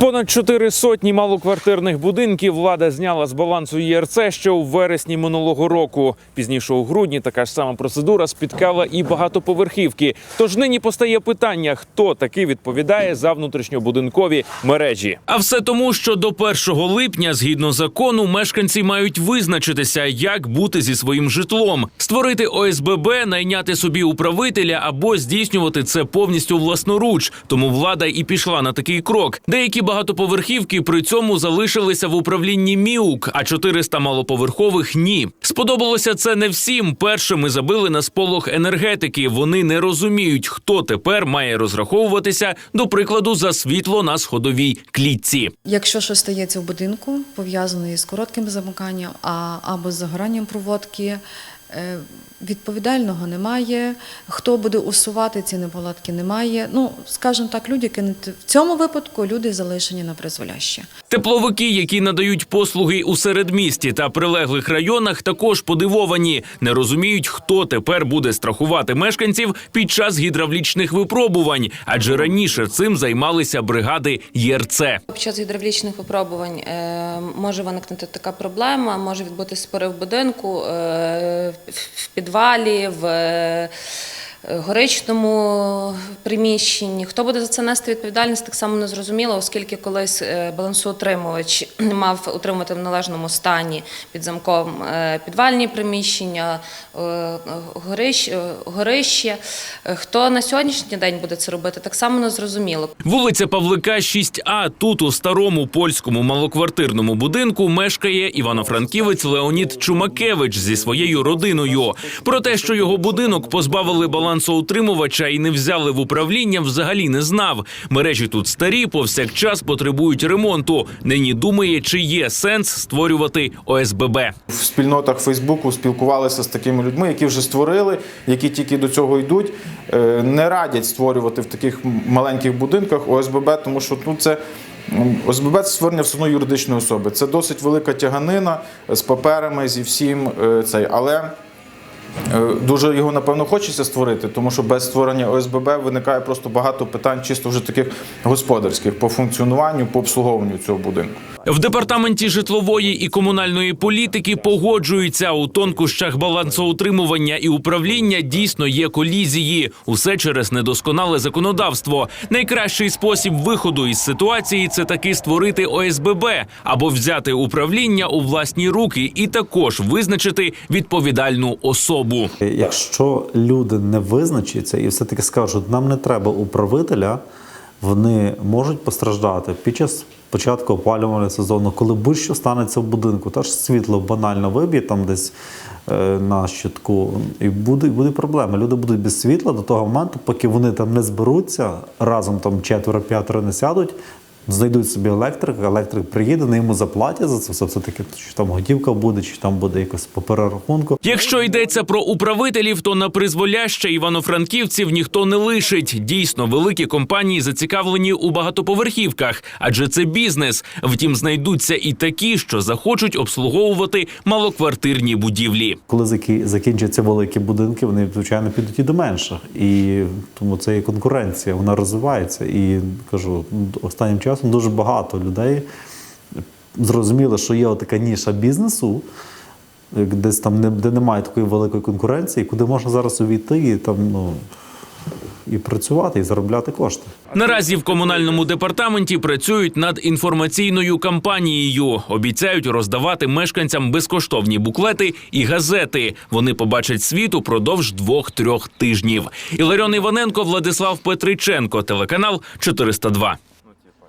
Понад чотири сотні малоквартирних будинків влада зняла з балансу ЄРЦ ще у вересні минулого року. Пізніше у грудні така ж сама процедура спіткала і багатоповерхівки. Тож нині постає питання, хто таки відповідає за внутрішньобудинкові мережі. А все тому, що до 1 липня, згідно закону, мешканці мають визначитися, як бути зі своїм житлом, створити ОСББ, найняти собі управителя або здійснювати це повністю власноруч. Тому влада і пішла на такий крок. Деякі багатоповерхівки при цьому залишилися в управлінні МІУК, а 400 малоповерхових ні. Сподобалося це не всім. Першими забили на сполох енергетики. Вони не розуміють, хто тепер має розраховуватися, до прикладу, за світло на сходовій клітці. Якщо щось стається в будинку, пов'язане із коротким замиканням а, або з загоранням проводки, відповідального немає. Хто буде усувати ці неполадки, немає. Ну, скажімо так, люди кинути в цьому випадку люди залишені на призволяще. Тепловики, які надають послуги у середмісті та прилеглих районах, також подивовані, не розуміють, хто тепер буде страхувати мешканців під час гідравлічних випробувань, адже раніше цим займалися бригади ЄРЦ. Під час гідравлічних випробувань е, може виникнути така проблема, може відбутися порив будинку е, в підвалі, в горичному приміщенні. Хто буде за це нести відповідальність, так само не зрозуміло, оскільки колись е, балансоутримувач мав утримувати в належному стані під замком е, підвальні приміщення, е, горищ, е, горище. Е, Хто на сьогоднішній день буде це робити, так само не зрозуміло. Вулиця Павлика, 6А. Тут у старому польському малоквартирному будинку мешкає івано-франківець Леонід Чумакевич зі своєю родиною. Про те, що його будинок позбавили балансоутримувача і не взяли в управління, взагалі не знав. Мережі тут старі, повсякчас потребують ремонту. Нині думає, чи є сенс створювати ОСББ. В спільнотах Фейсбуку спілкувалися з такими людьми, які вже створили, які тільки до цього йдуть. Е, Не радять створювати в таких маленьких будинках ОСББ, тому що ну, це. ОСББ це створення все одно юридичної особи. Це досить велика тяганина з паперами, зі всім е, цей. Але Дуже його напевно хочеться створити, тому що без створення ОСББ виникає просто багато питань, чисто вже таких господарських по функціонуванню, по обслуговуванню цього будинку. В департаменті житлової і комунальної політики погоджуються у тонкощах балансоутримування і управління дійсно є колізії. Усе через недосконале законодавство. Найкращий спосіб виходу із ситуації це таки створити ОСББ або взяти управління у власні руки і також визначити відповідальну особу. Якщо люди не визначаться і все-таки скажуть, нам не треба управителя, вони можуть постраждати під час початку опалювального сезону, коли будь-що станеться в будинку, та ж світло банально виб'є там десь е, на щитку, і буде, буде проблема. Люди будуть без світла до того моменту, поки вони там не зберуться, разом там четверо-п'ятеро не сядуть. Знайдуть собі електрика, електрик приїде, не йому заплатять за це все. Все таки, чи там готівка буде, чи там буде якось по перерахунку. Якщо йдеться про управителів, то на призволяще івано-франківців ніхто не лишить. Дійсно, великі компанії зацікавлені у багатоповерхівках, адже це бізнес. Втім, знайдуться і такі, що захочуть обслуговувати малоквартирні будівлі. Коли закінчаться великі будинки, вони звичайно підуть і до менших. І тому це є конкуренція, вона розвивається. І кажу, останнім часом дуже багато людей зрозуміли, що є така ніша бізнесу, десь там де немає такої великої конкуренції, куди можна зараз увійти і там ну. І працювати, і заробляти кошти. Наразі в комунальному департаменті працюють над інформаційною кампанією. Обіцяють роздавати мешканцям безкоштовні буклети і газети. Вони побачать світ упродовж двох-трьох тижнів. Іларіон Іваненко, Владислав Петриченко, телеканал 402.